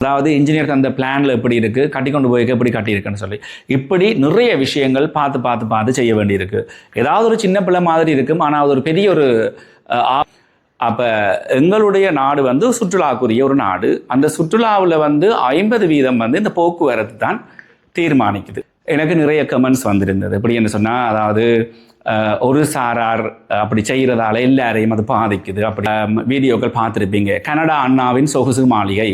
அதாவது இன்ஜினியர் அந்த பிளான்ல எப்படி இருக்கு கட்டி கொண்டு போய் எப்படி கட்டியிருக்குன்னு சொல்லி. இப்படி நிறைய விஷயங்கள் பார்த்து பார்த்து பார்த்து செய்ய வேண்டியிருக்கு. ஏதாவது ஒரு சின்ன பிள்ளை மாதிரி இருக்கும் ஆனால் அது ஒரு பெரிய ஒரு அப்போ எங்களுடைய நாடு வந்து சுற்றுலாக்குரிய ஒரு நாடு. அந்த சுற்றுலாவில் வந்து ஐம்பது வீதம் வந்து இந்த போக்குவரத்து தான் தீர்மானிக்குது. எனக்கு நிறைய கமெண்ட்ஸ் வந்திருந்தது. எப்படி என்ன சொன்னால் அதாவது ஒரு சாரார் அப்படி செய்கிறதால எல்லாரையும் அது பாதிக்குது. அப்படி வீடியோக்கள் பார்த்துருப்பீங்க. கனடா அண்ணாவின் சொகுசு மாளிகை.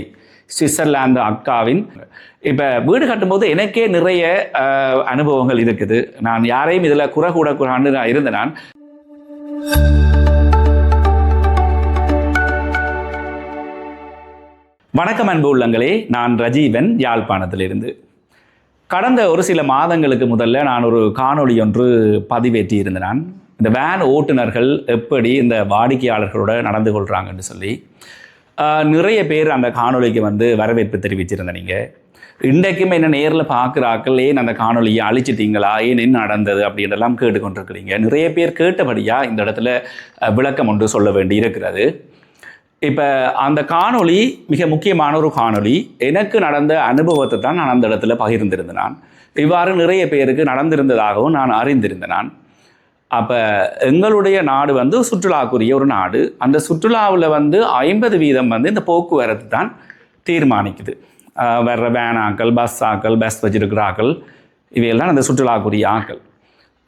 சுவிட்சர்லாந்து அக்காவின். இப்போ வீடு கட்டும்போது எனக்கே நிறைய அனுபவங்கள் இருக்குது. நான் யாரையும் இதில் குறை கூட குறான்னு நான் இருந்த நான். வணக்கம் அன்பு உள்ளங்களே நான் ரஜீவன் யாழ்ப்பாணத்திலிருந்து. கடந்த ஒரு சில மாதங்களுக்கு முதல்ல நான் ஒரு காணொளி ஒன்று பதிவேற்றி இருந்தேன் இந்த வேன் ஓட்டுநர்கள் எப்படி இந்த வாடிக்கையாளர்களோட நடந்து கொள்கிறாங்கன்னு சொல்லி. நிறைய பேர் அந்த காணொளிக்கு வந்து வரவேற்பு தெரிவிச்சிருந்தேன் நீங்கள் இன்றைக்கும் என்ன நேரில் பார்க்குறாக்கள் ஏன் அந்த காணொலியை அழிச்சிட்டீங்களா? ஏன் என்ன நடந்தது? அப்படின்றெல்லாம் கேட்டுக்கொண்டிருக்கிறீங்க. நிறைய பேர் கேட்டபடியாக இந்த இடத்துல விளக்கம் ஒன்று சொல்ல வேண்டி இருக்கிறது இப்போ அந்த காணொளி மிக முக்கியமான ஒரு காணொளி. எனக்கு நடந்த அனுபவத்தை தான் நான் அந்த இடத்துல பகிர்ந்திருந்தேன் நான். இவ்வாறு நிறைய பேருக்கு நடந்திருந்ததாகவும் நான் அறிந்திருந்தேன் நான். அப்போ எங்களுடைய நாடு வந்து சுற்றுலாக்குரிய ஒரு நாடு. அந்த சுற்றுலாவில் வந்து ஐம்பது வீதம் வந்து இந்த போக்குவரத்து தான் தீர்மானிக்குது. வர்ற வேன் ஆக்கள் பஸ் ஆக்கள் பஸ் வச்சிருக்கிற ஆக்கள் இவையெல்லாம் அந்த சுற்றுலாக்குரிய ஆக்கள்.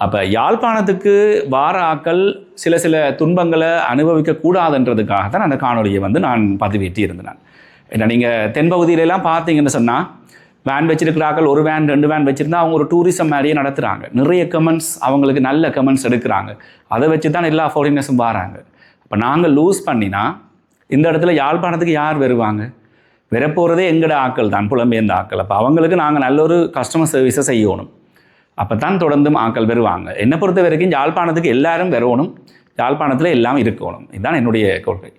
அப்போ யாழ்ப்பாணத்துக்கு வார ஆக்கள் சில சில துன்பங்களை அனுபவிக்கக்கூடாதுன்றதுக்காக தான் அந்த காணொளியை வந்து நான் பதிவேற்றி இருந்தேன். ஏன்னா நீங்கள் தென்பகுதியிலலாம் பார்த்தீங்கன்னு சொன்னால் வேன் வச்சிருக்கிறார்கள் ஒரு வேன் ரெண்டு வேன் வச்சுருந்தா அவங்க ஒரு டூரிசம் மாதிரியே நடத்துகிறாங்க நிறைய கமெண்ட்ஸ் அவங்களுக்கு நல்ல கமெண்ட்ஸ் எடுக்கிறாங்க. அதை வச்சு தான் எல்லா ஃபாரினர்ஸும் வராங்க. அப்போ நாங்கள் லூஸ் பண்ணினா இந்த இடத்துல யாழ்ப்பாணத்துக்கு யார் வருவாங்க? வரப்போகிறதே எங்களோட ஆக்கள் தான் புலம்பெயர்ந்த ஆக்கள். அப்போ அவங்களுக்கு நாங்கள் நல்ல ஒரு கஸ்டமர் சர்வீஸை செய்யணும். அப்போ தான் தொடர்ந்தும் ஆக்கள் வருவாங்க. என்னை பொறுத்த வரைக்கும் யாழ்ப்பாணத்துக்கு எல்லாரும் வரணும் யாழ்ப்பாணத்தில் எல்லாம் இருக்கணும். இதுதான் என்னுடைய கொள்கை.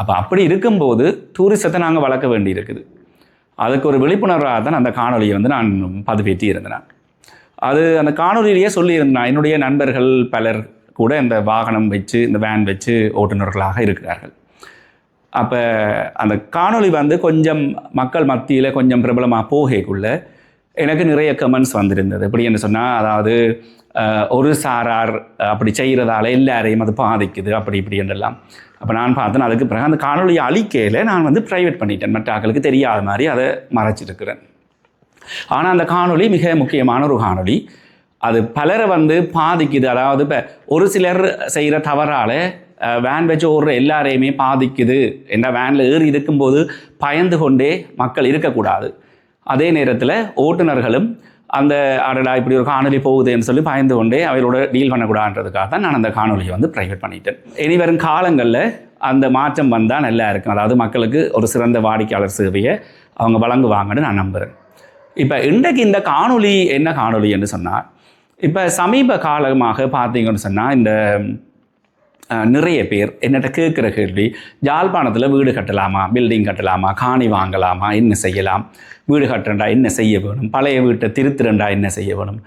அப்போ அப்படி இருக்கும்போது டூரிசத்தை நாங்கள் வளர்க்க வேண்டி இருக்குது அதுக்கு ஒரு விழிப்புணர்வாக தான் அந்த காணொலியை வந்து நான் பதிவேற்றி இருந்தேன். அது அந்த காணொலியிலேயே சொல்லியிருந்தேன் என்னுடைய நண்பர்கள் பலர் கூட இந்த வாகனம் வச்சு இந்த வேன் வச்சு ஓட்டுநர்களாக இருக்கிறார்கள். அப்போ அந்த காணொளி வந்து கொஞ்சம் மக்கள் மத்தியில் கொஞ்சம் பிரபலமாக போகக்குள்ள எனக்கு நிறைய கமெண்ட்ஸ் வந்திருந்தது. எப்படி என்ன சொன்னால் அதாவது ஒரு சாரார் அப்படி செய்கிறதால எல்லாரையும் அது பாதிக்குது அப்படி இப்படி என்றெல்லாம். அப்போ நான் பார்த்தேன் அதுக்கு பிறகு அந்த காணொலியை அழிக்கையில் நான் வந்து ப்ரைவேட் பண்ணிட்டேன். மற்ற ஆக்களுக்கு தெரியாத மாதிரி அதை மறைச்சிருக்கிறேன். ஆனால் அந்த காணொளி மிக முக்கியமான ஒரு காணொளி. அது பலரை வந்து பாதிக்குது. அதாவது இப்போ ஒரு சிலர் செய்கிற தவறால் வேன் வச்சு ஓடுற எல்லாரையுமே பாதிக்குது. என்ன வேனில் ஏறி இருக்கும்போது பயந்து கொண்டே மக்கள் இருக்கக்கூடாது. அதே நேரத்தில் ஓட்டுநர்களும் அந்த அடடா இப்படி ஒரு காணொலி போகுதுன்னு சொல்லி பயந்து கொண்டே அவர்களோட டீல் பண்ணக்கூடாதுன்றதுக்காக தான் நான் அந்த காணொலியை வந்து ப்ரைவேட் பண்ணிட்டேன். இனி வரும் காலங்களில் அந்த மாற்றம் வந்தால் நல்லா இருக்கும். அதாவது மக்களுக்கு ஒரு சிறந்த வாடிக்கையாளர் சேவையை அவங்க வழங்குவாங்கன்னு நான் நம்புகிறேன் இப்போ இன்றைக்கு இந்த காணொலி என்ன காணொலி என்று சொன்னால் இப்போ சமீப காலமாக பார்த்தீங்கன்னு சொன்னால் இந்த நிறைய பேர் என்னட்ட கேட்குற கேள்வி யாழ்ப்பாணத்தில் வீடு கட்டலாமா பில்டிங் கட்டலாமா காணி வாங்கலாமா என்ன செய்யலாம்? வீடு கட்டுறண்டா என்ன செய்ய வேணும்? பழைய வீட்டை திருத்துறண்டா என்ன செய்ய வேணும்?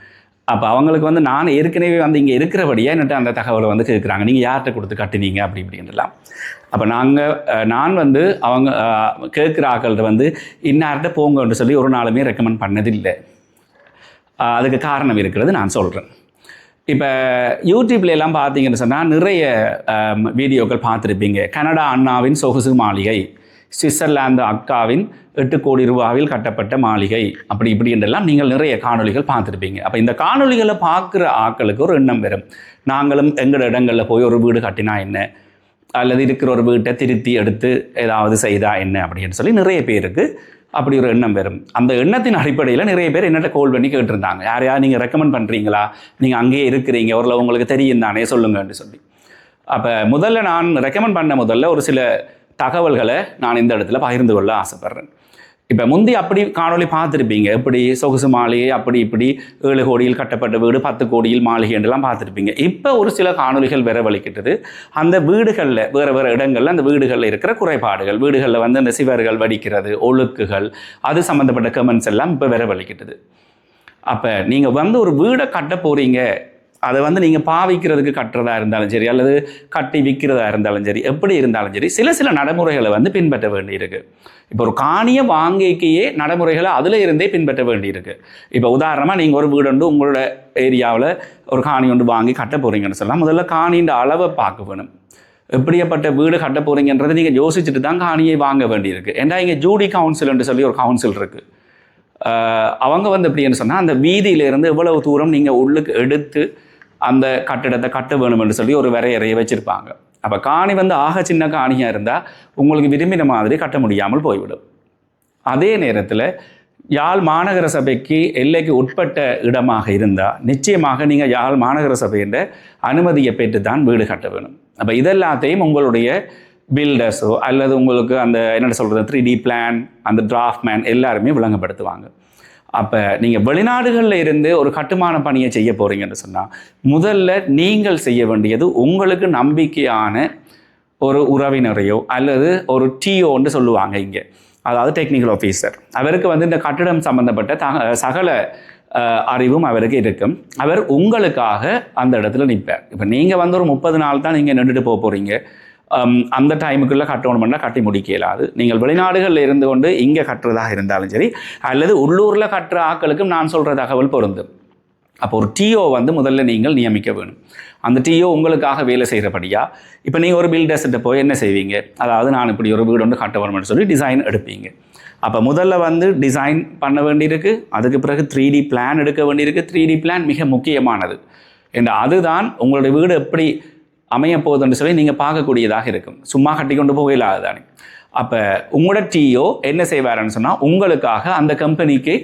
அப்போ அவங்களுக்கு வந்து நான் ஏற்கனவே வந்து இங்கே இருக்கிறபடியே என்னட்ட அந்த தகவலை வந்து கேட்குறாங்க. நீங்கள் யார்கிட்ட கொடுத்து கட்டுனீங்க? அப்படி இப்படின்றலாம் அப்போ நாங்கள் நான் வந்து அவங்க கேட்குற ஆக்கள்கிட்ட வந்து இன்னார்கிட்ட போங்கன்னு சொல்லி ஒரு நாளுமே ரெக்கமெண்ட் பண்ணதில்லை. அதுக்கு காரணம் இருக்கிறது நான் சொல்கிறேன் இப்போ யூடியூப்ல எல்லாம் பார்த்தீங்கன்னு சொன்னால் நிறைய வீடியோக்கள் பார்த்துருப்பீங்க. கனடா அண்ணாவின் சொகுசு மாளிகை சுவிட்சர்லாந்து அக்காவின் எட்டு கோடி ரூபாவில் கட்டப்பட்ட மாளிகை அப்படி இப்படி என்றெல்லாம் நீங்கள் நிறைய காணொளிகள் பார்த்துருப்பீங்க. அப்போ இந்த காணொலிகளை பார்க்குற ஆக்களுக்கு ஒரு எண்ணம் வரும். நாங்களும் எங்களோட இடங்களில் போய் ஒரு வீடு கட்டினா என்ன? அல்லது இருக்கிற ஒரு வீட்டை திருத்தி எடுத்து ஏதாவது செய்தா என்ன? அப்படின்னு சொல்லி நிறைய பேருக்கு அப்படி ஒரு எண்ணம் வரும். அந்த எண்ணத்தின் அடிப்படையில் நிறைய பேர் என்னட்ட கோல் பண்ணி கேட்டிருந்தாங்க. யார் யார் நீங்கள் ரெக்கமெண்ட் பண்ணுறீங்களா நீங்கள் அங்கேயே இருக்கிறீங்க. ஒரு உங்களுக்கு தெரியும் தானே சொல்லுங்கன்னு சொல்லி. அப்போ முதல்ல நான் ரெக்கமெண்ட் பண்ண முதல்ல ஒரு சில தகவல்களை நான் இந்த இடத்துல பகிர்ந்து கொள்ள ஆசைப்பட்றேன். இப்போ முந்தி அப்படி காணொளி பார்த்துருப்பீங்க. இப்படி சொகுசு மாளிகை அப்படி இப்படி ஏழு கோடியில் கட்டப்பட்ட வீடு பத்து கோடியில் மாளிகை என்றெல்லாம் பார்த்துருப்பீங்க. இப்போ ஒரு சில காணொளிகள் வேற அந்த வீடுகளில் வேறு வேறு இடங்களில் அந்த வீடுகளில் இருக்கிற குறைபாடுகள் வீடுகளில் வந்து அந்த சிவர்கள் வடிக்கிறது ஒழுக்குகள் அது சம்மந்தப்பட்ட கமெண்ட்ஸ் எல்லாம் இப்போ வேற அப்போ நீங்கள் வந்து ஒரு வீடை கட்ட போகிறீங்க அதை வந்து நீங்கள் பாவிக்கிறதுக்கு கட்டுறதா இருந்தாலும் சரி அல்லது கட்டி விற்கிறதா இருந்தாலும் சரி எப்படி இருந்தாலும் சரி சில சில நடைமுறைகளை வந்து பின்பற்ற வேண்டியிருக்கு. இப்போ ஒரு காணியை வாங்கிக்கையே நடைமுறைகளை அதில் இருந்தே பின்பற்ற வேண்டியிருக்கு. இப்போ உதாரணமாக நீங்கள் ஒரு வீடு வந்து உங்களோட ஏரியாவில் ஒரு காணி ஒன்று வாங்கி கட்ட போகிறீங்கன்னு சொல்லலாம் முதல்ல காணின்ற அளவை பார்க்க வேணும். எப்படியாப்பட்ட வீடு கட்ட போகிறீங்கன்றதை நீங்கள் யோசிச்சுட்டு தான் காணியை வாங்க வேண்டியிருக்கு. ஏன்னா இங்கே ஜூடி கவுன்சில்னு சொல்லி ஒரு கவுன்சில் இருக்குது அவங்க வந்து எப்படின்னு சொன்னால் அந்த வீதியிலேருந்து எவ்வளவு தூரம் நீங்கள் உள்ளுக்கு எடுத்து அந்த கட்டிடத்தை கட்ட வேணும் என்று சொல்லி ஒரு வரையறையை வச்சுருப்பாங்க. அப்போ காணி வந்து ஆக சின்ன காணியாக இருந்தால் உங்களுக்கு விரும்பின மாதிரி கட்ட முடியாமல் போய்விடும். அதே நேரத்தில் யாழ் மாநகர சபைக்கு எல்லைக்கு உட்பட்ட இடமாக இருந்தால் நிச்சயமாக நீங்கள் யாழ் மாநகர சபையின் அனுமதியை பெற்று தான் வீடு கட்ட வேணும். அப்போ இதெல்லாத்தையும் உங்களுடைய பில்டர்ஸோ அல்லது உங்களுக்கு அந்த என்ன சொல்கிறது த்ரீ டி பிளான் அந்த டிராஃப்ட்மேன் எல்லாருமே விளங்கப்படுத்துவாங்க. அப்போ நீங்கள் வெளிநாடுகளில் இருந்து ஒரு கட்டுமான பணியை செய்ய போகிறீங்கன்னு சொன்னால் முதல்ல நீங்கள் செய்ய வேண்டியது உங்களுக்கு நம்பிக்கையான ஒரு உறவினரையோ அல்லது ஒரு டிஓன்னு சொல்லுவாங்க இங்கே. அதாவது டெக்னிக்கல் ஆஃபீஸர் அவருக்கு வந்து இந்த கட்டிடம் சம்பந்தப்பட்ட த சகல அறிவும் அவருக்கு இருக்கும். அவர் உங்களுக்காக அந்த இடத்துல நிற்பார் இப்போ நீங்கள் வந்து ஒரு முப்பது நாள் தான் நீங்கள் நின்றுட்டு போக போகிறீங்க அந்த டைமுக்குள்ளே கட்டணும்னா கட்டி முடிக்க இயலாது. நீங்கள் வெளிநாடுகளில் இருந்து கொண்டு இங்கே கட்டுறதாக இருந்தாலும் சரி அல்லது உள்ளூரில் கட்டுற ஆட்களுக்கும் நான் சொல்கிற தகவல் பொருந்தும். அப்போ ஒரு டிஓ வந்து முதல்ல நீங்கள் நியமிக்க வேணும். அந்த டிஓ உங்களுக்காக வேலை செய்கிறபடியா இப்போ நீங்கள் ஒரு பில்டர்ஸ்கிட்ட போய் என்ன செய்வீங்க? அதாவது நான் இப்படி ஒரு வீடு ஒன்று கட்ட வரணும்னு சொல்லி டிசைன் எடுப்பீங்க. அப்போ முதல்ல வந்து டிசைன் பண்ண வேண்டியிருக்கு. அதுக்கு பிறகு த்ரீ டி பிளான் எடுக்க வேண்டியிருக்கு. த்ரீ டி பிளான் மிக முக்கியமானது. என்ற அதுதான் உங்களுடைய வீடு எப்படி அமையப்போகுதுன்னு சொல்லி நீங்கள் பார்க்கக்கூடியதாக இருக்கும். சும்மா கட்டி கொண்டு போக தானே. அப்போ உங்களோட டிஓ என்ன செய்வாருன்னு சொன்னால் உங்களுக்காக அந்த கம்பெனிக்கு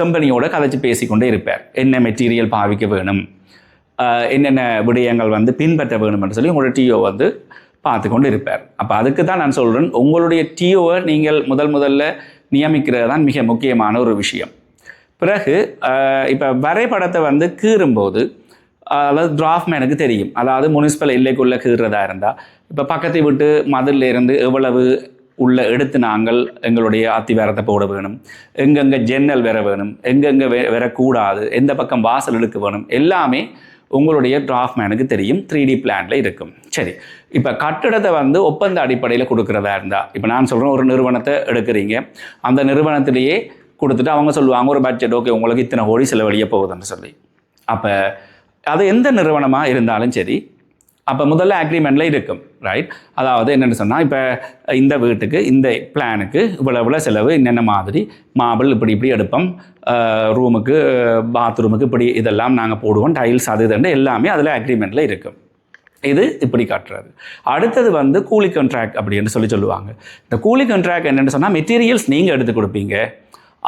கம்பெனியோட கதைச்சு பேசிக்கொண்டே இருப்பார். என்ன மெட்டீரியல் பாவிக்க வேணும் என்னென்ன விடயங்கள் வந்து பின்பற்ற வேணும்னு சொல்லி உங்களோட டிஓ வந்து பார்த்து கொண்டு இருப்பார். அப்போ அதுக்கு தான் நான் சொல்கிறேன் உங்களுடைய டிஓவை நீங்கள் முதல் முதல்ல நியமிக்கிறது தான் மிக முக்கியமான ஒரு விஷயம். பிறகு இப்போ வரைபடத்தை வந்து கீறும்போது அதாவது டிராஃப்ட்மேனுக்கு தெரியும். அதாவது முனிசிபல் எல்லைக்குள்ளே கீறுறதா இருந்தால் இப்போ பக்கத்தை விட்டு மதில்ல இருந்து எவ்வளவு உள்ள எடுத்து நாங்கள் எங்களுடைய அத்திவாரத்தை போட வேணும்? எங்கெங்கே ஜன்னல் வர வேணும்? எங்கெங்கே வெ வரக்கூடாது? எந்த பக்கம் வாசல் எடுக்க வேணும்? எல்லாமே உங்களுடைய டிராஃப்ட்மேனுக்கு தெரியும். த்ரீ டி பிளானில் இருக்கும். சரி. இப்போ கட்டிடத்தை வந்து ஒப்பந்த அடிப்படையில் கொடுக்குறதா இருந்தால் இப்போ நான் சொல்கிறேன் ஒரு நிறுவனத்தை எடுக்கிறீங்க. அந்த நிறுவனத்திலேயே கொடுத்துட்டு அவங்க சொல்லுவாங்க ஒரு பட்ஜெட் ஓகே உங்களுக்கு இத்தனை கோடி செலவழிய போகுதுன்னு சொல்லி. அப்போ அது எந்த நிறுவனமாக இருந்தாலும் சரி அப்போ முதல்ல அக்ரிமெண்ட்டில் இருக்கும் ரைட் அதாவது என்னென்னு சொன்னால் இப்போ இந்த வீட்டுக்கு இந்த பிளானுக்கு இவ்வளோ இவ்வளோ செலவு என்னென்ன மாதிரி மாபிள் இப்படி இப்படி எடுப்போம் ரூமுக்கு பாத்ரூமுக்கு இப்படி இதெல்லாம் நாங்கள் போடுவோம் டைல்ஸ் அது இதுன்னு எல்லாமே அதில் அக்ரிமெண்ட்டில் இருக்கும். இது இப்படி காட்டுறது அடுத்தது வந்து கூலி கான்ட்ராக்ட் அப்படின்னு சொல்லி சொல்லுவாங்க. இந்த கூலி கான்ட்ராக்ட் என்னென்னு சொன்னால் மெட்டீரியல்ஸ் நீங்கள் எடுத்து கொடுப்பீங்க.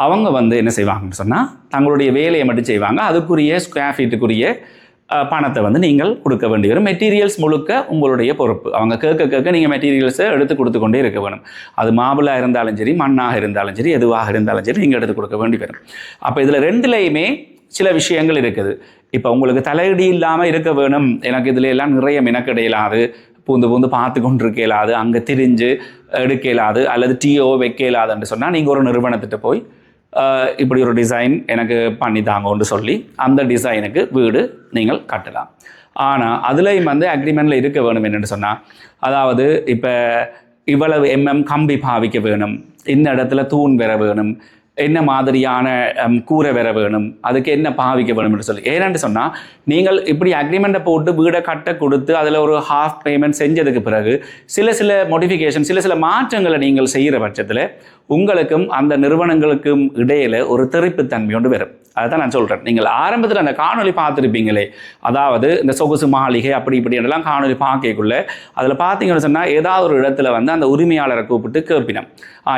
அவங்க வந்து என்ன செய்வாங்கன்னு சொன்னால் தங்களுடைய வேலையை மட்டும் செய்வாங்க. அதுக்குரிய ஸ்கொயர் ஃபீட்டுக்குரிய பணத்தை வந்து நீங்கள் கொடுக்க வேண்டி வரும். மெட்டீரியல்ஸ் முழுக்க உங்களுடைய பொறுப்பு. அவங்க கேட்க கேட்க நீங்கள் மெட்டீரியல்ஸை எடுத்து கொடுத்து கொண்டே இருக்க வேணும். அது மாபிளாக இருந்தாலும் சரி மண்ணாக இருந்தாலும் சரி எதுவாக இருந்தாலும் சரி நீங்கள் எடுத்து கொடுக்க வேண்டி வரும். அப்போ இதில் ரெண்டுலேயுமே சில விஷயங்கள் இருக்குது. இப்போ உங்களுக்கு தலையடி இல்லாமல் இருக்க வேணும். எனக்கு இதில் எல்லாம் நிறைய மெனக்கெட பூந்து பூந்து பார்த்து கொண்டு இருக்கலாது அங்கே திரிஞ்சு எடுக்கலாது அல்லது டீயோ வைக்கலாதுன்னு சொன்னால் நீங்கள் ஒரு நிறுவனத்திட்ட போய் இப்படி ஒரு டிசைன் எனக்கு பண்ணி தாங்கன்னு சொல்லி அந்த டிசைனுக்கு வீடு நீங்கள் கட்டலாம். ஆனால் அதுலேயும் வந்து அக்ரிமெண்ட்டில் இருக்க வேணும் என்னென்னு சொன்னால் அதாவது இப்போ இவ்வளவு எம்எம் கம்பி பாவிக்க வேணும் இந்த இடத்துல தூண் வர வேணும் என்ன மாதிரியான கூரை வர வேணும்? அதுக்கு என்ன பாவிக்க வேணும் என்று சொல்லி. ஏன்னு சொன்னால் நீங்கள் இப்படி அக்ரிமெண்ட்டை போட்டு வீடை கட்ட கொடுத்து அதில் ஒரு ஹாஃப் பேமெண்ட் செஞ்சதுக்கு பிறகு சில சில மோடிஃபிகேஷன் சில சில மாற்றங்களை நீங்கள் செய்கிற பட்சத்தில் உங்களுக்கும் அந்த நிறுவனங்களுக்கும் இடையில ஒரு தெறிப்புத்தன்மை ஒன்று வரும். அதுதான் நான் சொல்கிறேன் நீங்கள் ஆரம்பத்தில் அந்த காணொலி பார்த்துருப்பீங்களே அதாவது இந்த சொகுசு மாளிகை அப்படி இப்படி எல்லாம் காணொலி பார்க்கக்குள்ள அதில் பார்த்தீங்கன்னு சொன்னால் ஏதாவது ஒரு இடத்துல வந்து அந்த உரிமையாளரை கூப்பிட்டு கேட்பினோம்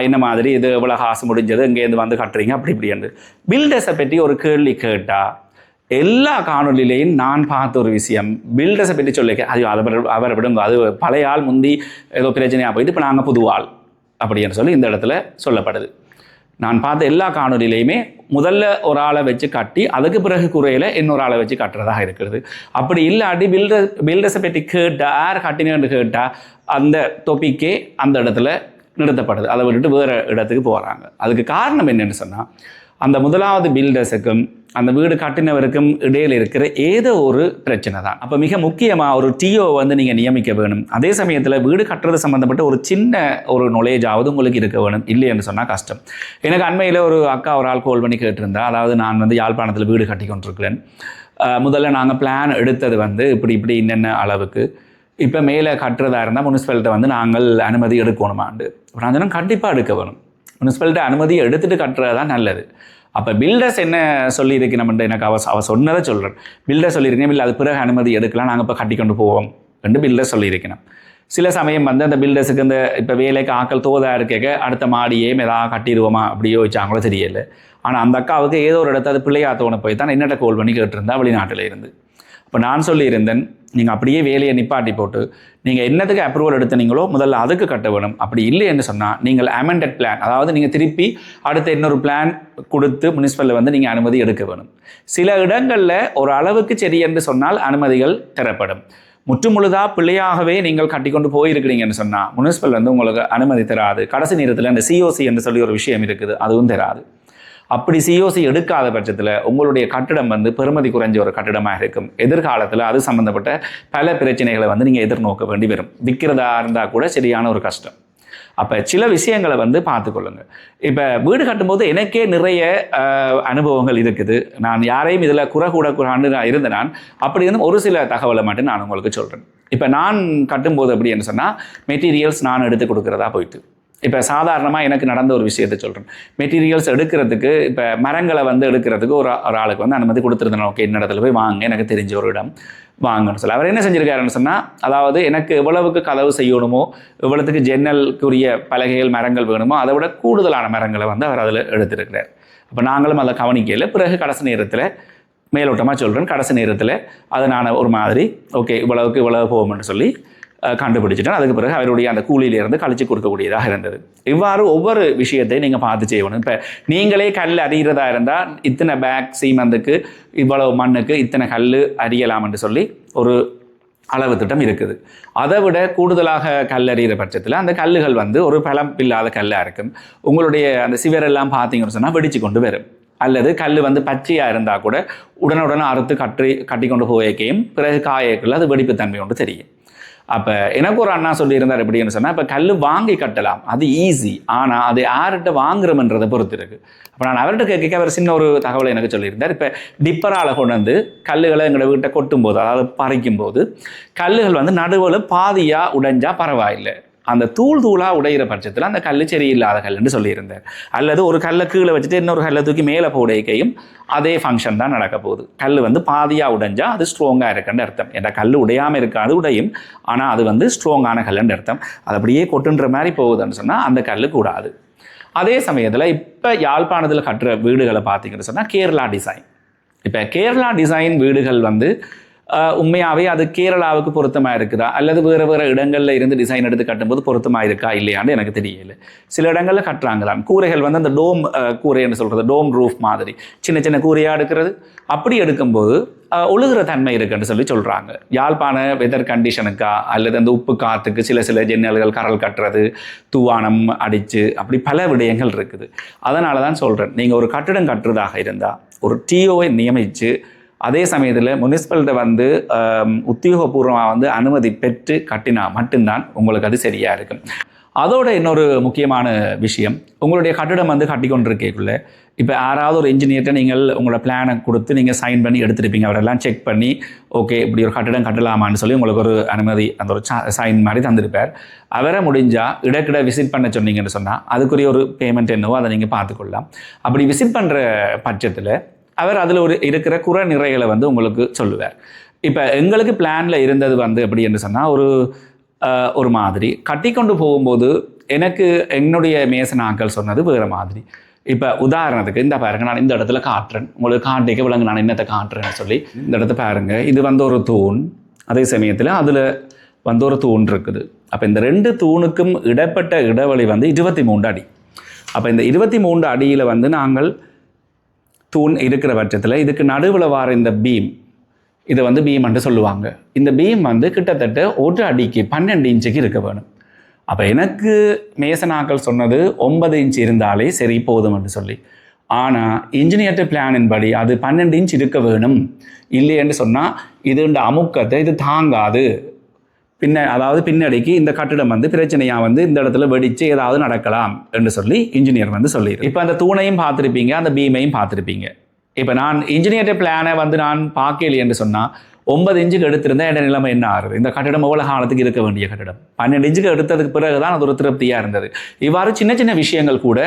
என்ன மாதிரி இது இவ்வளோ காசு முடிஞ்சது இங்கேருந்து வந்து கட்டுறீங்க. அப்படி இப்படி என்று. பில்டர்ஸை பற்றி ஒரு கேள்வி கேட்டால் எல்லா காணொலியிலையும் நான் பார்த்த ஒரு விஷயம். பில்டர்ஸை பற்றி சொல்லிக்க அது அவர் அவரை விடுங்க. அது பழைய ஆள் முந்தி ஏதோ பிரச்சனையாக போயிட்டு இப்போ நாங்கள் புது ஆள். அப்படின்னு சொல்லி இந்த இடத்துல சொல்லப்படுது. நான் பார்த்த எல்லா காணொலியிலையுமே முதல்ல ஒரு ஆளை வச்சு கட்டி அதுக்கு பிறகு குறையில் இன்னொரு ஆளை வச்சு கட்டுறதாக இருக்கிறது. அப்படி இல்லாட்டி பில்டர் பில்டர்ஸை பற்றி கேட்டால் யார் கட்டினு கேட்டால் அந்த தொப்பிக்கே அந்த இடத்துல நிறுத்தப்படுது. அதை விட்டுட்டு வேறு இடத்துக்கு போகிறாங்க அதுக்கு காரணம் என்னென்னு சொன்னால் அந்த முதலாவது பில்டர்ஸுக்கும் அந்த வீடு கட்டினவருக்கும் இடையில் இருக்கிற ஏதோ ஒரு பிரச்சனை தான். அப்போ மிக முக்கியமாக ஒரு டிஓ வந்து நீங்கள் நியமிக்க வேணும். அதே சமயத்தில் வீடு கட்டுறது சம்மந்தப்பட்ட ஒரு சின்ன ஒரு நொலேஜாவது உங்களுக்கு இருக்க வேணும். இல்லைன்னு சொன்னால் கஷ்டம். எனக்கு அண்மையில் ஒரு அக்கா ஒரு ஆள் கோல் பண்ணி கேட்டிருந்தா அதாவது நான் வந்து யாழ்ப்பாணத்தில் வீடு கட்டி கொண்டிருக்கிறேன். முதல்ல நாங்கள் பிளான் எடுத்தது வந்து இப்படி இப்படி என்னென்ன அளவுக்கு. இப்போ மேலே கட்டுறதா இருந்தால் முனிசிபாலிட்ட வந்து நாங்கள் அனுமதி எடுக்கணுமாண்டு. அப்புறம் கண்டிப்பாக எடுக்க வேணும். முனிசிபாலிட்டி அனுமதி எடுத்துட்டு கட்டுறது தான் நல்லது. அப்போ பில்டர்ஸ் என்ன சொல்லியிருக்கு நம்மகிட்ட எனக்கு அவ அவ சொன்னதை சொல்கிறேன் பில்டர் சொல்லியிருக்கேன் இல்லை அது பிறகு அனுமதி எடுக்கலாம். நாங்கள் இப்போ கட்டி கொண்டு போவோம். என்று பில்டர் சொல்லியிருக்கணும். சில சமயம் வந்து அந்த பில்டர்ஸுக்கு இந்த இப்போ வேலைக்கு ஆக்கள் தோதா இருக்க அடுத்த மாடியே ஏதாவது கட்டிடுவோமா? அப்படி யோசிச்சாங்களோ தெரியல. ஆனால் அந்த அக்காவுக்கு ஏதோ ஒரு இடத்த அது பிள்ளையாத்தவனை போய் தான் என்னட்ட கோல் பண்ணி கேட்டிருந்தா வெளிநாட்டில் இருந்து. இப்போ நான் சொல்லியிருந்தேன் நீங்கள் அப்படியே வேலையை நிப்பாட்டி போட்டு நீங்கள் என்னத்துக்கு அப்ரூவல் எடுத்தனீங்களோ முதல்ல அதுக்கு கட்ட வேணும். அப்படி இல்லை என்று சொன்னால் நீங்கள் அமெண்டட் பிளான் அதாவது நீங்கள் திருப்பி அடுத்த இன்னொரு பிளான் கொடுத்து முனிசிபலில் வந்து நீங்கள் அனுமதி எடுக்க வேணும். சில இடங்களில் ஒரு அளவுக்கு சரி என்று சொன்னால் அனுமதிகள் தரப்படும். முற்றுமுழுதாக பிள்ளையாகவே நீங்கள் கட்டிக்கொண்டு போயிருக்கிறீங்கன்னு சொன்னால் முனிசிபல் வந்து உங்களுக்கு அனுமதி தராது. கடைசி நேரத்தில் அந்த சிஓசி என்று சொல்லி ஒரு விஷயம் இருக்குது அதுவும் தராது. அப்படி சிஓசி எடுக்காத பட்சத்தில் உங்களுடைய கட்டிடம் வந்து பெருமதி குறைஞ்ச ஒரு கட்டிடமாக இருக்கும். எதிர்காலத்தில் அது சம்மந்தப்பட்ட பல பிரச்சனைகளை வந்து நீங்கள் எதிர்நோக்க வேண்டி வரும். விற்கிறதா இருந்தால் கூட சரியான ஒரு கஷ்டம். அப்போ சில விஷயங்களை வந்து பார்த்துக்கொள்ளுங்க. இப்போ வீடு கட்டும்போது எனக்கே நிறைய அனுபவங்கள் இருக்குது. நான் யாரையும் இதில் குறை கூட குறான்னு நான் இருந்த நான் அப்படி இருந்து ஒரு சில தகவலை மட்டும் நான் உங்களுக்கு சொல்கிறேன் இப்போ நான் கட்டும்போது அப்படின்னு சொன்னால் மெட்டீரியல்ஸ் நான் எடுத்து கொடுக்குறதா போயிட்டு. இப்போ சாதாரணமாக எனக்கு நடந்த ஒரு விஷயத்த சொல்கிறேன் மெட்டீரியல்ஸ் எடுக்கிறதுக்கு இப்போ மரங்களை வந்து எடுக்கிறதுக்கு ஒரு ஒரு ஆளுக்கு வந்து அனுமதி கொடுத்துருந்தேன். ஓகே இந்த இடத்துல போய் வாங்க எனக்கு தெரிஞ்ச ஒரு இடம் வாங்கன்னு சொல்லி. அவர் என்ன செஞ்சிருக்காருன்னு சொன்னால் அதாவது எனக்கு எவ்வளவுக்கு கதவு செய்யணுமோ எவ்வளவுக்கு ஜன்னலுக்குரிய பலகைகள் மரங்கள் வேணுமோ அதை விட கூடுதலான மரங்களை வந்து அவர் அதில் எடுத்திருக்கிறார். அப்போ நாங்களும் அதை கவனிக்கல பிறகு கடைசி நேரத்தில் மேலோட்டமாக சொல்கிறேன் கடைசி நேரத்தில் அதை நான் ஒரு மாதிரி ஓகே இவ்வளவுக்கு இவ்வளவு போகும்னு சொல்லி கண்டுபிடிச்சிட்டேன். அதுக்கு பிறகு அவருடைய அந்த கூலியிலிருந்து கழிச்சு கொடுக்கக்கூடியதாக இருந்தது. இவ்வாறு ஒவ்வொரு விஷயத்தையும் நீங்கள் பார்த்து செய்யணும். இப்போ நீங்களே கல் அறிகிறதா இருந்தால் இத்தனை பேக் சீமந்துக்கு இவ்வளவு மண்ணுக்கு இத்தனை கல் அறியலாம் என்று சொல்லி ஒரு அளவு திட்டம் இருக்குது. அதை விட கூடுதலாக கல் அறிகிற பட்சத்தில் அந்த கல்லுகள் வந்து ஒரு பலம் இல்லாத கல்லாக இருக்கும். உங்களுடைய அந்த சிவரெல்லாம் பார்த்தீங்கன்னு சொன்னால் வெடிச்சு கொண்டு வரும். அல்லது கல் வந்து பச்சையாக இருந்தால் கூட உடனுடன் அறுத்து கட்டி கட்டி கொண்டு போயக்கையும் பிறகு காயக்குள்ள அது வெடிப்புத்தன்மை ஒன்று தெரியும். அப்போ எனக்கு ஒரு அண்ணா சொல்லியிருந்தார் எப்படின்னு சொன்னால் இப்போ கல் வாங்கி கட்டலாம். அது ஈஸி ஆனால் அது யார்கிட்ட வாங்குறோம்ன்றதை பொறுத்து இருக்கு. அப்போ நான் அவர்கிட்ட கேட்க அவர் சின்ன ஒரு தகவலை எனக்கு சொல்லியிருந்தார். இப்போ டிப்பரால் கொண்டு வந்து கல்லுகளை எங்களோட வீட்டை கொட்டும் போது அதாவது பறிக்கும் போது கல்லுகள் வந்து நடுவில் பாதியாக உடைஞ்சா பரவாயில்லை. அந்த தூள் தூளாக உடையிற பட்சத்தில் அந்த கல் சரியில்லாத கல்லுன்னு சொல்லியிருந்தார். அல்லது ஒரு கல்லை கீழே வச்சுட்டு இன்னொரு கல்லை தூக்கி மேலே போடைக்கையும் அதே ஃபங்க்ஷன் தான் நடக்க போகுது. கல் வந்து பாதியாக உடைஞ்சால் அது ஸ்ட்ராங்காக இருக்குன்னு அர்த்தம். ஏன்னா கல் உடையாமல் இருக்காது உடையும். ஆனால் அது வந்து ஸ்ட்ராங்கான கல்லுன்னு அர்த்தம். அது அப்படியே கொட்டுன்ற மாதிரி போகுதுன்னு சொன்னால் அந்த கல் கூடாது. அதே சமயத்தில் இப்போ யாழ்ப்பாணத்தில் கட்டுற வீடுகளை பார்த்தீங்கன்னு சொன்னால் கேரளா டிசைன் இப்போ கேரளா டிசைன் வீடுகள் வந்து உண்மையாகவே அது கேரளாவுக்கு பொருத்தமாக இருக்குதா அல்லது வேறு வேறு இடங்களில் இருந்து டிசைன் எடுத்து கட்டும்போது பொருத்தமாக இருக்கா இல்லையான்னு எனக்கு தெரியல. சில இடங்களில் கட்டுறாங்க தான் கூரைகள் வந்து அந்த டோம் கூரைன்னு சொல்கிறது டோம் ரூஃப் மாதிரி. சின்ன சின்ன கூரையாக எடுக்கிறது. அப்படி எடுக்கும்போது ஒழுகிற தன்மை இருக்குன்னு சொல்லி சொல்கிறாங்க யாழ்ப்பாண வெதர் கண்டிஷனுக்கா அல்லது அந்த உப்பு காற்றுக்கு சில சில ஜன்னல்கள் கரல் கட்டுறது தூவானம் அடித்து அப்படி பல விடயங்கள் இருக்குது. அதனால தான் சொல்கிறேன் நீங்கள் ஒரு கட்டிடம் கட்டுறதாக இருந்தால் ஒரு டிஓவை நியமித்து அதே சமயத்தில் முனிசிபல்கிட்ட வந்து உத்தியோகபூர்வமாக வந்து அனுமதி பெற்று கட்டினா மட்டும்தான் உங்களுக்கு அது சரியாக இருக்கும். அதோட இன்னொரு முக்கியமான விஷயம் உங்களுடைய கட்டிடம் வந்து கட்டி கொண்டிருக்கக்குள்ள இப்போ யாராவது ஒரு இன்ஜினியர்கிட்ட நீங்கள் உங்களோட பிளானை கொடுத்து நீங்கள் சைன் பண்ணி எடுத்துருப்பீங்க. அவரெல்லாம் செக் பண்ணி ஓகே இப்படி ஒரு கட்டிடம் கட்டலாமான்னு சொல்லி உங்களுக்கு ஒரு அனுமதி அந்த ஒரு சைன் மாதிரி தந்திருப்பார். அவரை முடிஞ்சால் இடக்கிட விசிட் பண்ண சொன்னீங்கன்னு சொன்னால் அதுக்குரிய ஒரு பேமெண்ட் என்னவோ அதை நீங்கள் பார்த்துக்கொள்ளலாம். அப்படி விசிட் பண்ணுற பட்சத்தில் அவர் அதில் ஒரு இருக்கிற குறை நிறைகளை வந்து உங்களுக்கு சொல்லுவார். இப்போ எங்களுக்கு பிளானில் இருந்தது வந்து எப்படி என்று சொன்னால் ஒரு ஒரு மாதிரி. கட்டி கொண்டு போகும்போது எனக்கு என்னுடைய மேசனாக்கள் சொன்னது வேறு மாதிரி. இப்போ உதாரணத்துக்கு இந்த பாருங்க நான் இந்த இடத்துல காட்டுறேன். உங்களுக்கு காட்டிக்க விலங்கு நான் என்னத்தை காட்டுறேன்னு சொல்லி இந்த இடத்த பாருங்க. இது வந்து ஒரு தூண். அதே சமயத்தில் அதில் வந்து ஒரு தூண் இருக்குது. அப்போ இந்த ரெண்டு தூணுக்கும் இடப்பட்ட இடைவெளி வந்து இருபத்தி மூன்று அடி. அப்போ இந்த இருபத்தி மூன்று அடியில் வந்து நாங்கள் தூண் இருக்கிற பட்சத்தில் இதுக்கு நடுவில் வர இந்த பீம் இதை வந்து பீம் என்று சொல்லுவாங்க. இந்த பீம் வந்து கிட்டத்தட்ட ஒரு அடிக்கு பன்னெண்டு இன்ச்சுக்கு இருக்க வேணும். அப்போ எனக்கு மேசனாக்கள் சொன்னது ஒன்பது இன்ச் இருந்தாலே சரி போதும் என்று சொல்லி. ஆனால் இன்ஜினியர்ட் பிளானின் படி அது பன்னெண்டு இன்ச் இருக்க வேணும். இல்லைன்னு சொன்னால் இது இந்த அமுக்கத்தை இது தாங்காது. பின்ன அதாவது பின்னடைக்கு இந்த கட்டிடம் வந்து பிரச்சனையாக வந்து இந்த இடத்துல வெடிச்சு ஏதாவது நடக்கலாம் என்று சொல்லி இன்ஜினியர் வந்து சொல்லிடு இப்போ அந்த தூணையும் பார்த்துருப்பீங்க அந்த பீமையும் பார்த்துருப்பீங்க. இப்போ நான் இன்ஜினியர் பிளானை வந்து நான் பார்க்கல என்று சொன்னால் ஒன்பது இன்ச்சுக்கு எடுத்திருந்தா என் நிலைமை என்ன ஆகுது? இந்த கட்டிடம் எவ்வளோ காலத்துக்கு இருக்க வேண்டிய கட்டிடம்? பன்னெண்டு இன்ச்சுக்கு எடுத்ததுக்கு பிறகு தான் அது ஒரு திருப்தியாக இருந்தது. இவ்வாறு சின்ன சின்ன விஷயங்கள் கூட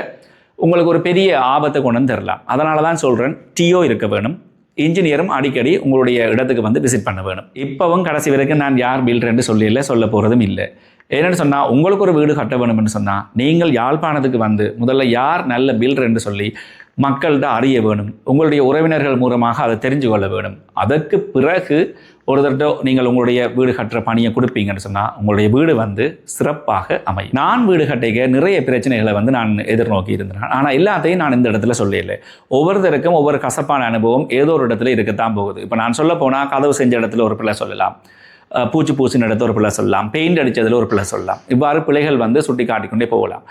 உங்களுக்கு ஒரு பெரிய ஆபத்தை கொண்டு வந்து தரலாம். அதனால தான் சொல்கிறேன் டியோ இருக்க வேணும். இன்ஜினியரும் அடிக்கடி உங்களுடைய இடத்துக்கு வந்து விசிட் பண்ண வேணும். இப்போவும் கடைசி வரைக்கும் நான் யார் பில்டர்ன்னு சொல்லல சொல்ல போகிறதும் இல்லை. என்னென்னு சொன்னால் உங்களுக்கு ஒரு வீடு கட்ட வேணும்னு சொன்னால் நீங்கள் யாழ்ப்பாணத்துக்கு வந்து முதல்ல யார் நல்ல பில்டர் என்று சொல்லி மக்கள்கிட்ட அறிய வேணும். உங்களுடைய உறவினர்கள் மூலமாக அதை தெரிஞ்சு கொள்ள வேணும். அதற்கு பிறகு ஒரு நீங்கள் உங்களுடைய வீடு கட்டுற பணியை கொடுப்பீங்கன்னு சொன்னால் உங்களுடைய வீடு வந்து சிறப்பாக அமையும். நான் வீடு கட்டிக்க நிறைய பிரச்சனைகளை வந்து நான் எதிர்நோக்கி இருந்தேன். ஆனால் எல்லாத்தையும் நான் இந்த இடத்துல சொல்லல ஒவ்வொருத்தருக்கும் ஒவ்வொரு கசப்பான அனுபவம் ஏதோ ஒரு இடத்துல இருக்கத்தான் போகுது. இப்போ நான் சொல்ல போனால் கதவு செஞ்ச இடத்துல ஒரு பிள்ளை சொல்லலாம். பூச்சி பூசி நடத்த ஒரு பிள்ளை சொல்லலாம். பெயிண்ட் அடித்ததில் ஒரு பிள்ளை சொல்லலாம். இவ்வாறு பிள்ளைகள் வந்து சுட்டி காட்டிக்கொண்டே போகலாம்.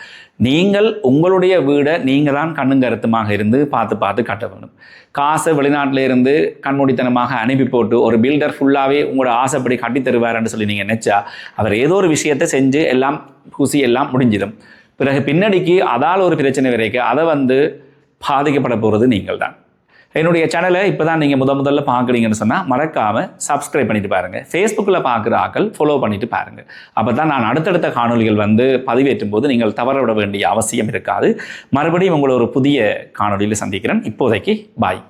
நீங்கள் உங்களுடைய வீடை நீங்கள் தான் கண்ணும் கருத்துமாக இருந்து பார்த்து பார்த்து கட்ட வேணும் காசை வெளிநாட்டில் இருந்து கண்மூடித்தனமாக அனுப்பி போட்டு ஒரு பில்டர் ஃபுல்லாகவே உங்களோட ஆசைப்படி கட்டி தருவார்னு சொல்லி நீங்கள் நினச்சா அவர் ஏதோ ஒரு விஷயத்தை செஞ்சு எல்லாம் பூசி எல்லாம் முடிஞ்சிடும். பிறகு பின்னடிக்கு அதால் ஒரு பிரச்சனை வரைக்கும் அதை வந்து பாதிக்கப்பட போகிறது நீங்கள் தான் என்னுடைய சேனலை இப்போ தான் நீங்கள் முத முதல்ல பார்க்குறீங்கன்னு சொன்னால் மறக்காமல் சப்ஸ்கிரைப் பண்ணிட்டு பாருங்கள் ஃபேஸ்புக்கில் பார்க்குற ஆக்கள் ஃபாலோ பண்ணிட்டு பாருங்கள் அப்போ தான் நான் அடுத்தடுத்த காணொளிகள் வந்து பதிவேற்றும் போது நீங்கள் தவற விட வேண்டிய அவசியம் இருக்காது. மறுபடியும் உங்களை ஒரு புதிய காணொளியில் சந்திக்கிறேன். இப்போதைக்கு பாய்